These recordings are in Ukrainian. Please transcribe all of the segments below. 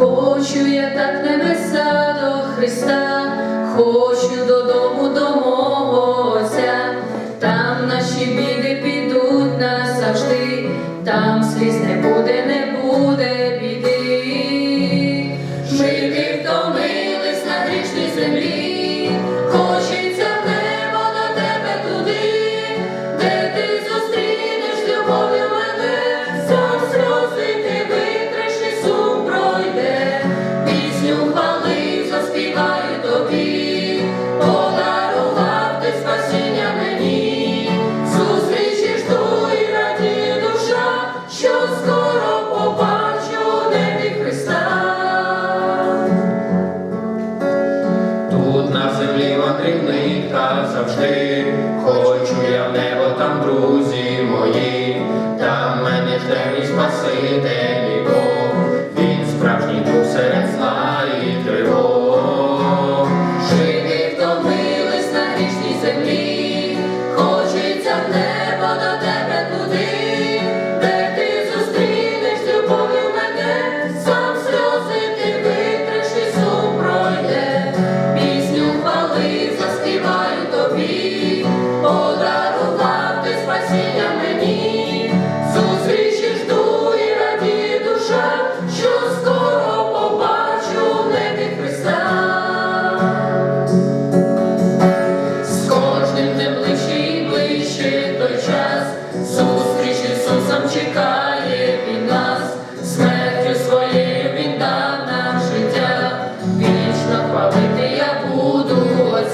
Хочу я так небеса до Христа, хочу додому до мого Отця, там наші біди підуть назавжди, там сліз не буде, не буде. завжди, хочу я в небо, там друзі мої, там мене жде мій спаситель.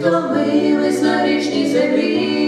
втомились на річній землі.